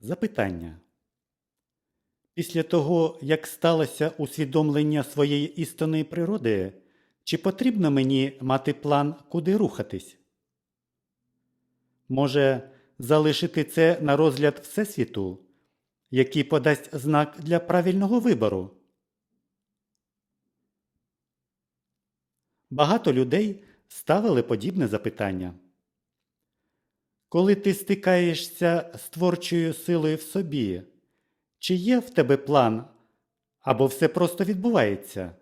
Запитання. Після того, як сталося усвідомлення своєї істинної природи, чи потрібно мені мати план, куди рухатись? Може, залишити це на розгляд Всесвіту, який подасть знак для правильного вибору? Багато людей ставили подібне запитання. Коли ти стикаєшся з творчою силою в собі, чи є в тебе план, або все просто відбувається?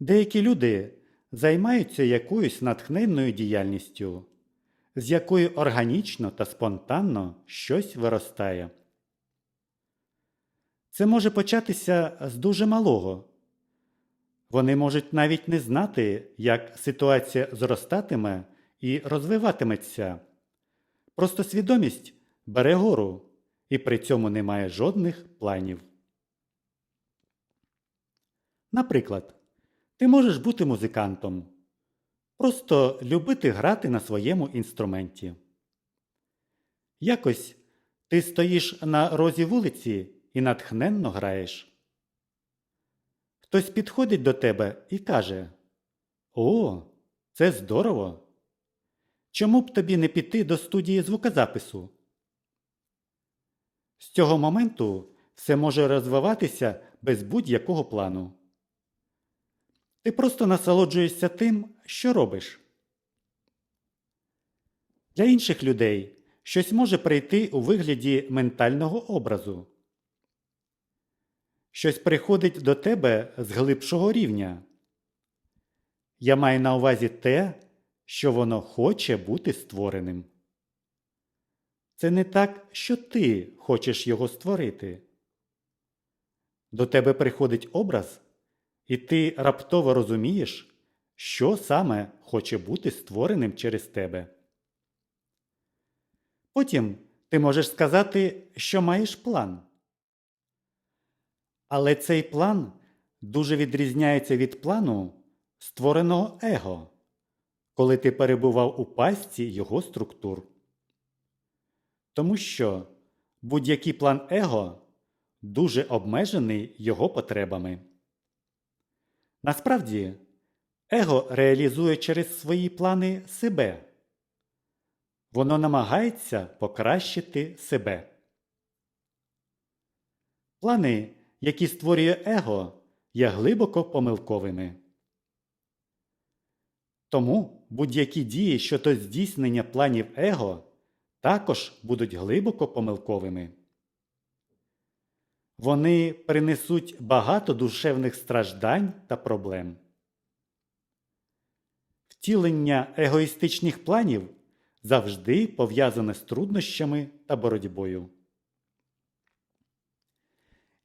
Деякі люди займаються якоюсь натхненною діяльністю, з якою органічно та спонтанно щось виростає. Це може початися з дуже малого. Вони можуть навіть не знати, як ситуація зростатиме і розвиватиметься. Просто свідомість бере гору і при цьому немає жодних планів. Наприклад, ти можеш бути музикантом, просто любити грати на своєму інструменті. Якось ти стоїш на розі вулиці і натхненно граєш. Хтось підходить до тебе і каже: О, це здорово! Чому б тобі не піти до студії звукозапису? З цього моменту все може розвиватися без будь-якого плану. Ти просто насолоджуєшся тим, що робиш. Для інших людей щось може прийти у вигляді ментального образу. Щось приходить до тебе з глибшого рівня. Я маю на увазі те, що воно хоче бути створеним. Це не так, що ти хочеш його створити. До тебе приходить образ, і ти раптово розумієш, що саме хоче бути створеним через тебе. Потім ти можеш сказати, що маєш план. Але цей план дуже відрізняється від плану, створеного его, коли ти перебував у пастці його структур. Тому що будь-який план его дуже обмежений його потребами. Насправді, его реалізує через свої плани себе. Воно намагається покращити себе. Плани які створює его, є глибоко помилковими. Тому будь-які дії щодо здійснення планів его також будуть глибоко помилковими. Вони принесуть багато душевних страждань та проблем. Втілення егоїстичних планів завжди пов'язане з труднощами та боротьбою.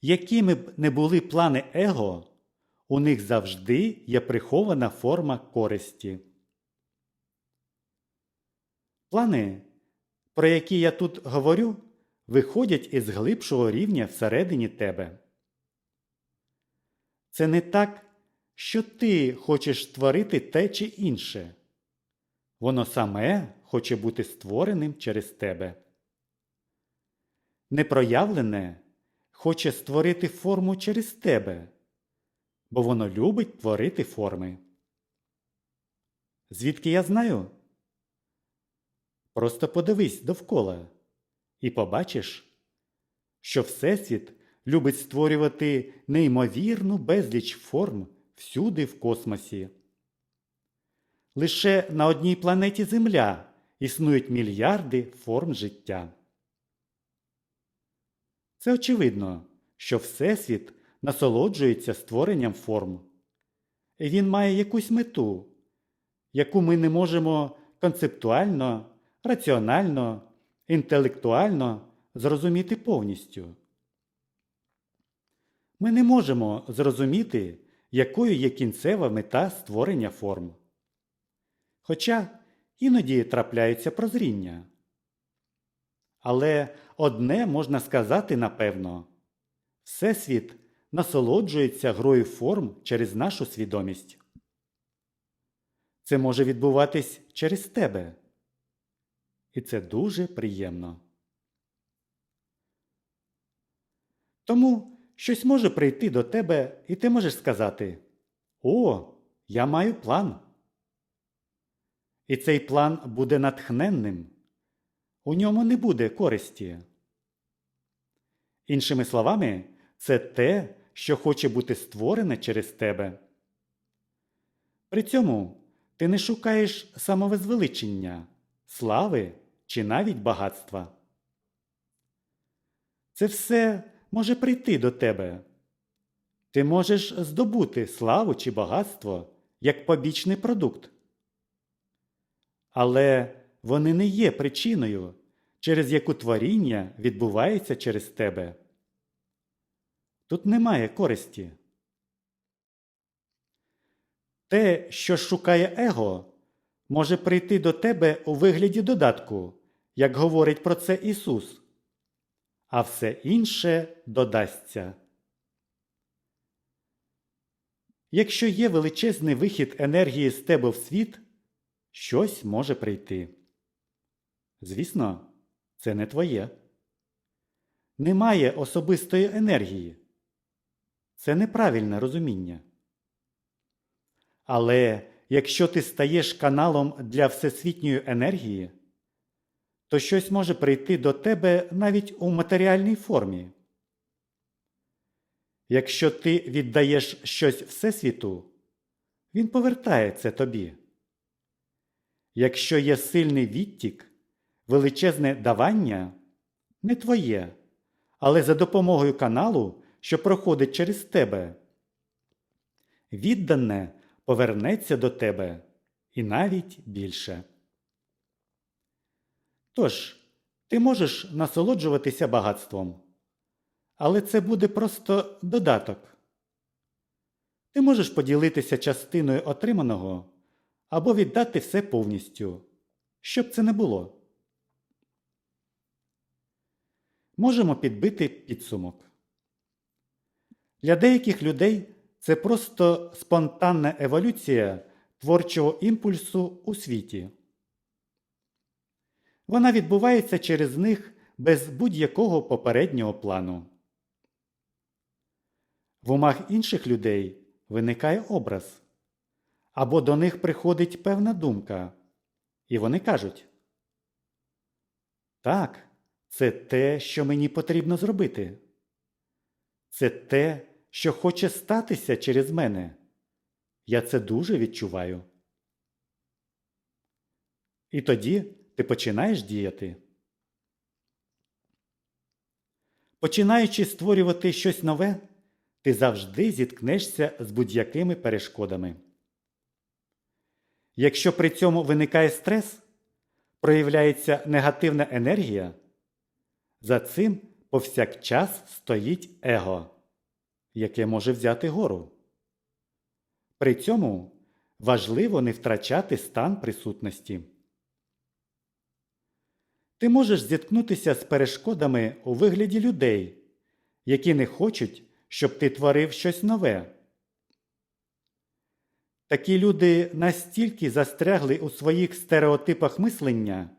Якими б не були плани его, у них завжди є прихована форма користі. Плани, про які я тут говорю, виходять із глибшого рівня всередині тебе. Це не так, що ти хочеш створити те чи інше. Воно саме хоче бути створеним через тебе. Непроявлене хоче створити форму через тебе, бо воно любить творити форми. Звідки я знаю? Просто подивись довкола і побачиш, що Всесвіт любить створювати неймовірну безліч форм всюди в космосі. Лише на одній планеті Земля існують мільярди форм життя. Це очевидно, що Всесвіт насолоджується створенням форм. І він має якусь мету, яку ми не можемо концептуально, раціонально, інтелектуально зрозуміти повністю. Ми не можемо зрозуміти, якою є кінцева мета створення форм. Хоча іноді трапляються прозріння. Але одне можна сказати напевно Всесвіт насолоджується грою форм через нашу свідомість. Це може відбуватись через тебе. І це дуже приємно. Тому щось може прийти до тебе, і ти можеш сказати: О, я маю план. І цей план буде натхненним. У ньому не буде користі. Іншими словами, це те, що хоче бути створене через тебе. При цьому ти не шукаєш самовизвеличення, слави чи навіть багатства. Це все може прийти до тебе. Ти можеш здобути славу чи багатство як побічний продукт. Але вони не є причиною, через яку творіння відбувається через тебе. Тут немає користі. Те, що шукає его, може прийти до тебе у вигляді додатку, як говорить про це Ісус, а все інше додасться. Якщо є величезний вихід енергії з тебе в світ, щось може прийти. Звісно, це не твоє. Немає особистої енергії. Це неправильне розуміння. Але якщо ти стаєш каналом для всесвітньої енергії, то щось може прийти до тебе навіть у матеріальній формі. Якщо ти віддаєш щось Всесвіту, він повертає це тобі. Якщо є сильний відтік, величезне давання не твоє, але за допомогою каналу, що проходить через тебе. Віддане повернеться до тебе і навіть більше. Тож, ти можеш насолоджуватися багатством, але це буде просто додаток. Ти можеш поділитися частиною отриманого або віддати все повністю, щоб це не було. Можемо підбити підсумок. Для деяких людей це просто спонтанна еволюція творчого імпульсу у світі. Вона відбувається через них без будь-якого попереднього плану. В умах інших людей виникає образ, або до них приходить певна думка, і вони кажуть Так, це те, що мені потрібно зробити. Це те, що хоче статися через мене. Я це дуже відчуваю. І тоді ти починаєш діяти. Починаючи створювати щось нове, ти завжди зіткнешся з будь-якими перешкодами. Якщо при цьому виникає стрес, проявляється негативна енергія, за цим повсякчас стоїть его, яке може взяти гору. При цьому важливо не втрачати стан присутності. Ти можеш зіткнутися з перешкодами у вигляді людей, які не хочуть, щоб ти творив щось нове. Такі люди настільки застрягли у своїх стереотипах мислення,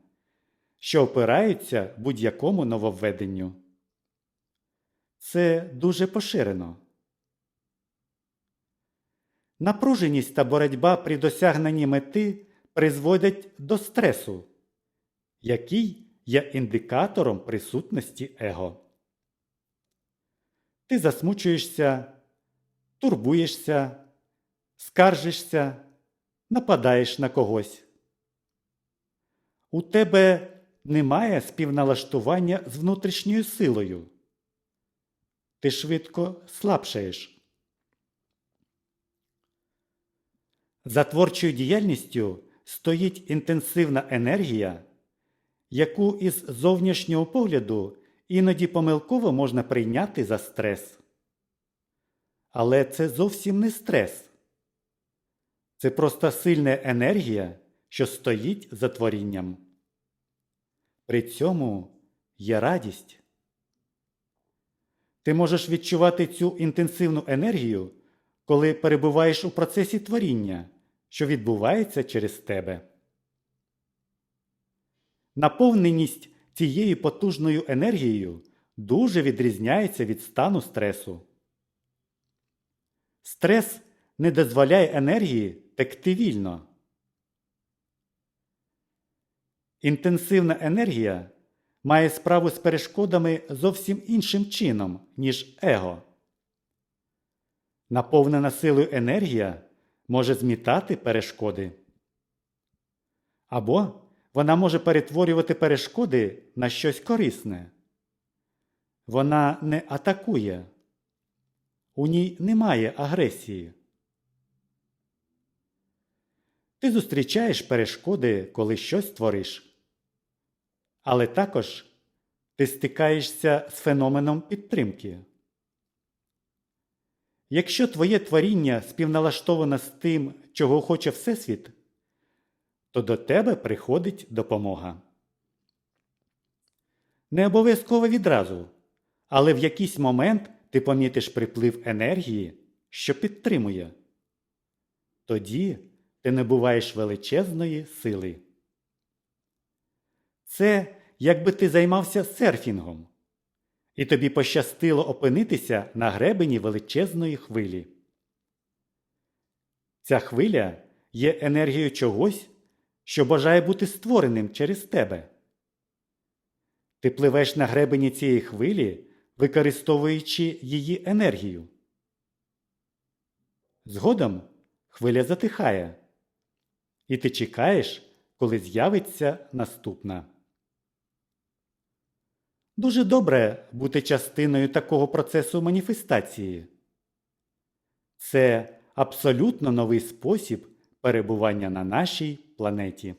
що опираються будь-якому нововведенню. Це дуже поширено. Напруженість та боротьба при досягненні мети призводять до стресу, який є індикатором присутності его. Ти засмучуєшся, турбуєшся, скаржишся, нападаєш на когось. У тебе немає співналаштування з внутрішньою силою. Ти швидко слабшаєш. За творчою діяльністю стоїть інтенсивна енергія, яку із зовнішнього погляду іноді помилково можна прийняти за стрес. Але це зовсім не стрес. Це просто сильна енергія, що стоїть за творінням. При цьому є радість. Ти можеш відчувати цю інтенсивну енергію, коли перебуваєш у процесі творіння, що відбувається через тебе. Наповненість цією потужною енергією дуже відрізняється від стану стресу. Стрес не дозволяє енергії текти вільно. Інтенсивна енергія має справу з перешкодами зовсім іншим чином, ніж его. Наповнена силою енергія може змітати перешкоди. Або вона може перетворювати перешкоди на щось корисне. Вона не атакує. У ній немає агресії. Ти зустрічаєш перешкоди, коли щось твориш. Але також ти стикаєшся з феноменом підтримки. Якщо твоє творіння співналаштоване з тим, чого хоче Всесвіт, то до тебе приходить допомога. Не обов'язково відразу, але в якийсь момент ти помітиш приплив енергії, що підтримує. Тоді ти набуваєш величезної сили. Це якби ти займався серфінгом, і тобі пощастило опинитися на гребені величезної хвилі. Ця хвиля є енергією чогось, що бажає бути створеним через тебе. Ти пливеш на гребені цієї хвилі, використовуючи її енергію. Згодом хвиля затихає, і ти чекаєш, коли з'явиться наступна. Дуже добре бути частиною такого процесу маніфестації. Це абсолютно новий спосіб перебування на нашій планеті.